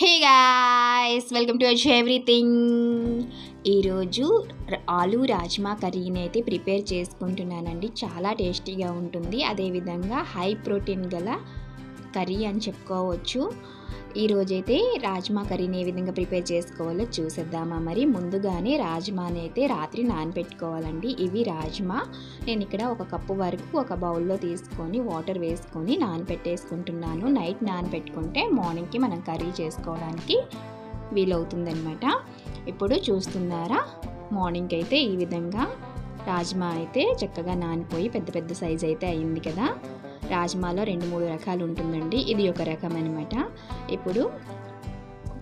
Hey guys welcome to ach everything ఈరోజు ఆలు రాజ్మా కర్రీని అయితే ప్రిపేర్ చేసుకుంటున్నానండి. చాలా టేస్టీగా ఉంటుంది. అదేవిధంగా హై ప్రోటీన్ గల కర్రీ అని చెప్పుకోవచ్చు. ఈరోజైతే రాజ్మా కర్రీని ఏ విధంగా ప్రిపేర్ చేసుకోవాలో చూసేద్దామా. మరి ముందుగానే రాజ్మాని అయితే రాత్రి నానబెట్టుకోవాలండి. ఇవి రాజ్మా. నేను ఇక్కడ ఒక కప్పు వరకు ఒక బౌల్లో తీసుకొని వాటర్ వేసుకొని నానబెట్టేసుకుంటున్నాను. నైట్ నానబెట్టుకుంటే మార్నింగ్కి మనం కర్రీ చేసుకోవడానికి వీలవుతుందనమాట ఇప్పుడు చూస్తున్నారా? మార్నింగ్ అయితే ఈ విధంగా రాజ్మా అయితే చక్కగా నానిపోయి పెద్ద పెద్ద సైజ్ అయితే అయింది కదా. రాజ్మాలో రెండు మూడు రకాలు ఉంటుందండి. ఇది ఒక రకం అనమాట ఇప్పుడు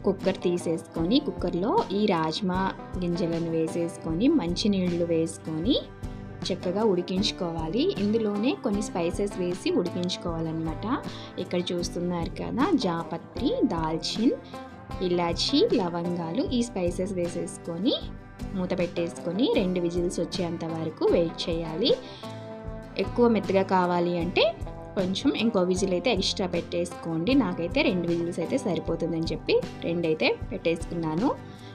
కుక్కర్ తీసేసుకొని కుక్కర్లో ఈ రాజ్మా గింజలను వేసేసుకొని మంచినీళ్ళు వేసుకొని చక్కగా ఉడికించుకోవాలి. ఇందులోనే కొన్ని స్పైసెస్ వేసి ఉడికించుకోవాలన్నమాట. ఇక్కడ చూస్తున్నారు కదా జాపత్రి దాల్చిన్ ఇలాచి లవంగాలు ఈ స్పైసెస్ వేసేసుకొని మూత పెట్టేసుకొని రెండు విజిల్స్ వచ్చేంత వరకు వెయిట్ చేయాలి. ఎక్కువ మెత్తగా కావాలి అంటే కొంచెం ఇంకో విజిల్ అయితే ఎక్స్ట్రా పెట్టేసుకోండి. నాకైతే రెండు విజిల్స్ అయితే సరిపోతుందని చెప్పి రెండు అయితే పెట్టేసుకున్నాను.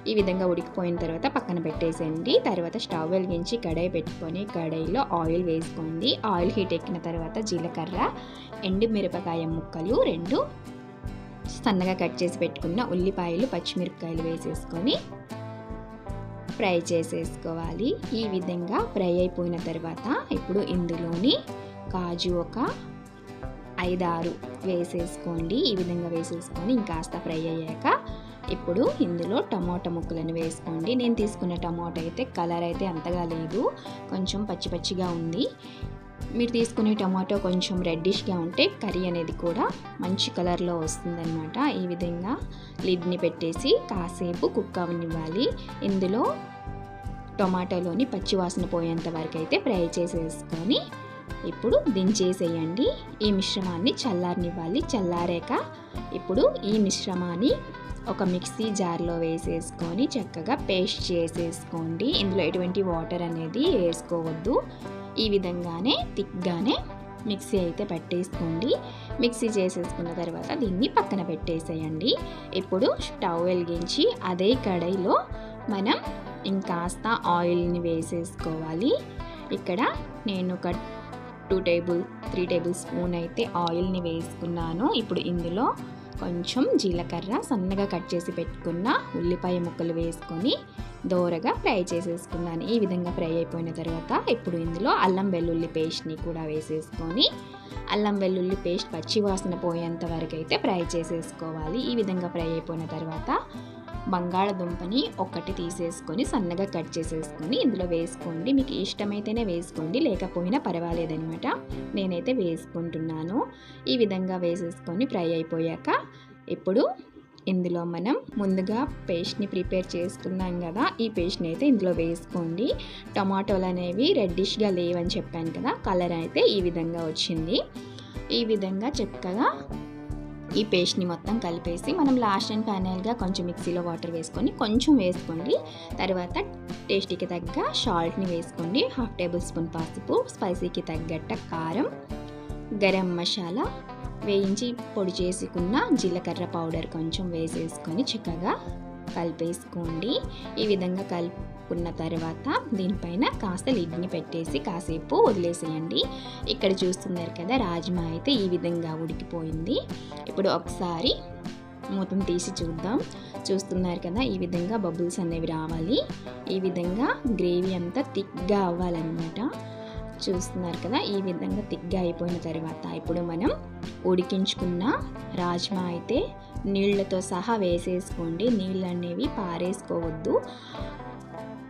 ఈ విధంగా ఉడికిపోయిన తర్వాత పక్కన పెట్టేసేయండి. తర్వాత స్టవ్ వెలిగించి కడాయి పెట్టుకొని కడాయిలో ఆయిల్ వేసుకోండి. ఆయిల్ హీట్ ఎక్కిన తర్వాత జీలకర్ర ఎండు మిరపకాయ ముక్కలు రెండు సన్నగా కట్ చేసి పెట్టుకున్న ఉల్లిపాయలు పచ్చిమిరపకాయలు వేసేసుకొని ఫ్రై చేసేసుకోవాలి. ఈ విధంగా ఫ్రై అయిపోయిన తర్వాత ఇప్పుడు ఇందులోని కాజు ఒక ఐదారు వేసేసుకోండి. ఈ విధంగా వేసేసుకొని ఇంకాస్త ఫ్రై అయ్యాక ఇప్పుడు ఇందులో టమాటా ముక్కలను వేసుకోండి. నేను తీసుకున్న టమోటా అయితే కలర్ అయితే అంతగా లేదు. కొంచెం పచ్చి పచ్చిగా ఉంది. మీరు తీసుకునే టమాటో కొంచెం రెడ్డిష్గా ఉంటే కర్రీ అనేది కూడా మంచి కలర్లో వస్తుందన్నమాట. ఈ విధంగా లిడ్ని పెట్టేసి కాసేపు కుక్ అవనివ్వాలి. ఇందులో టొమాటోలోని పచ్చి వాసన పోయేంత వరకు అయితే ఫ్రై చేసేసుకొని ఇప్పుడు దించేసేయండి. ఈ మిశ్రమాన్ని చల్లారనివ్వాలి. చల్లారాక ఇప్పుడు ఈ మిశ్రమాన్ని ఒక మిక్సీ జార్లో వేసేసుకొని చక్కగా పేస్ట్ చేసేసుకోండి. ఇందులో ఎటువంటి వాటర్ అనేది వేసుకోవద్దు. ఈ విధంగానే థిక్గానే మిక్సీ అయితే పెట్టేసుకోండి. మిక్సీ చేసేసుకున్న తర్వాత దీన్ని పక్కన పెట్టేసేయండి. ఇప్పుడు స్టవ్ వెలిగించి అదే కడాయిలో మనం ఇంకాస్త ఆయిల్ని వేసేసుకోవాలి. ఇక్కడ నేను ఒక two table three tablespoon అయితే ఆయిల్ని వేసుకున్నాను. ఇప్పుడు ఇందులో కొంచెం జీలకర్ర సన్నగా కట్ చేసి పెట్టుకున్న ఉల్లిపాయ ముక్కలు వేసుకొని దోరగా ఫ్రై చేసేసుకున్నాను. ఈ విధంగా ఫ్రై అయిపోయిన తర్వాత ఇప్పుడు ఇందులో అల్లం వెల్లుల్లి పేస్ట్ని కూడా వేసేసుకొని అల్లం వెల్లుల్లి పేస్ట్ పచ్చి వాసన పోయేంత వరకు అయితే ఫ్రై చేసేసుకోవాలి. ఈ విధంగా ఫ్రై అయిపోయిన తర్వాత బంగాళదుంపని ఒకటి తీసేసుకొని సన్నగా కట్ చేసేసుకొని ఇందులో వేసుకోండి. మీకు ఇష్టమైతేనే వేసుకోండి లేకపోయినా పర్వాలేదనమాట నేనైతే వేసుకుంటున్నాను. ఈ విధంగా వేసేసుకొని ఫ్రై అయిపోయాక ఇప్పుడు ఇందులో మనం ముందుగా పేస్ట్ని ప్రిపేర్ చేసుకున్నాం కదా ఈ పేస్ట్ని అయితే ఇందులో వేసుకోండి. టమాటోలు అనేవి రెడ్డిష్గా లేవని చెప్పాను కదా కలర్ అయితే ఈ విధంగా వచ్చింది. ఈ విధంగా చక్కగా ఈ పేస్ట్ని మొత్తం కలిపేసి మనం లాస్ట్ అండ్ ఫైనల్గా కొంచెం మిక్సీలో వాటర్ వేసుకొని కొంచెం వేసుకోండి. తర్వాత టేస్టీకి తగ్గ సాల్ట్ని వేసుకోండి. హాఫ్ టేబుల్ స్పూన్ పసుపు స్పైసీకి తగ్గట్ట కారం గరం మసాలా వేయించి పొడి చేసుకున్న జీలకర్ర పౌడర్ కొంచెం వేసేసుకొని చక్కగా కలిపేసుకోండి. ఈ విధంగా కలిపి కలుపుకున్న తర్వాత దీనిపైన కాస్త లిడ్ని పెట్టేసి కాసేపు వదిలేసేయండి. ఇక్కడ చూస్తున్నారు కదా రాజ్మా అయితే ఈ విధంగా ఉడికిపోయింది. ఇప్పుడు ఒకసారి మూతం తీసి చూద్దాం. చూస్తున్నారు కదా ఈ విధంగా బబుల్స్ అనేవి రావాలి. ఈ విధంగా గ్రేవీ అంతా థిక్గా అవ్వాలన్నమాట. చూస్తున్నారు కదా ఈ విధంగా థిక్గా అయిపోయిన తర్వాత ఇప్పుడు మనం ఉడికించుకున్న రాజ్మా అయితే నీళ్ళతో సహా వేసేసుకోండి. నీళ్ళు అనేవి పారేసుకోవద్దు.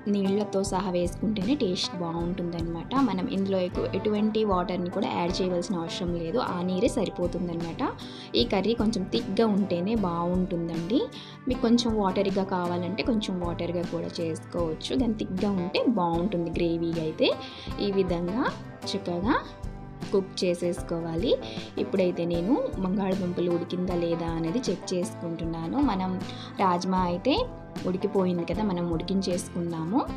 నీళ్ళతో సహా వేసుకుంటేనే టేస్ట్ బాగుంటుందన్నమాట. మనం ఇందులో ఎక్కువ ఎటువంటి వాటర్ని కూడా యాడ్ చేయవలసిన అవసరం లేదు. ఆ నీరే సరిపోతుందన్నమాట. ఈ కర్రీ కొంచెం థిక్గా ఉంటేనే బాగుంటుందండి. మీకు కొంచెం వాటరీగా కావాలంటే కొంచెం వాటర్గా కూడా చేసుకోవచ్చు. దాని థిక్గా ఉంటే బాగుంటుంది గ్రేవీగా అయితే. ఈ విధంగా చక్కగా కుక్ చేసేసుకోవాలి. ఇప్పుడైతే నేను బంగాళదుంపలు ఉడికిందా లేదా అనేది చెక్ చేసుకుంటున్నాను. మనం రాజ్మా అయితే ఉడికిపోయింది కదా మనం ఉడికించేసుకుందాము.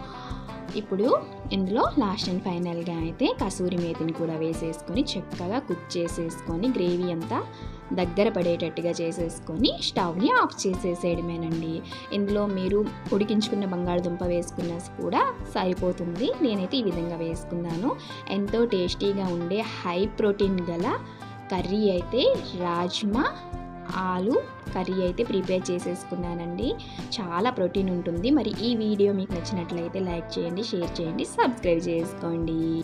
ఇప్పుడు ఇందులో లాస్ట్ అండ్ ఫైనల్గా అయితే కసూరి మేతిని కూడా వేసేసుకొని చక్కగా కుక్ చేసేసుకొని గ్రేవీ అంతా దగ్గర పడేటట్టుగా చేసేసుకొని స్టవ్ని ఆఫ్ చేసేసేయడమేనండి. ఇందులో మీరు ఉడికించుకున్న బంగాళదుంప వేసుకున్న కూడా సరిపోతుంది. నేనైతే ఈ విధంగా వేసుకున్నాను. ఎంతో టేస్టీగా ఉండే హై ప్రోటీన్ గల కర్రీ అయితే రాజ్మా ఆలు కర్రీ అయితే ప్రిపేర్ చేసేసుకున్నానండి. చాలా ప్రోటీన్ ఉంటుంది. మరి ఈ వీడియో మీకు నచ్చినట్లయితే లైక్ చేయండి షేర్ చేయండి సబ్స్క్రైబ్ చేసుకోండి.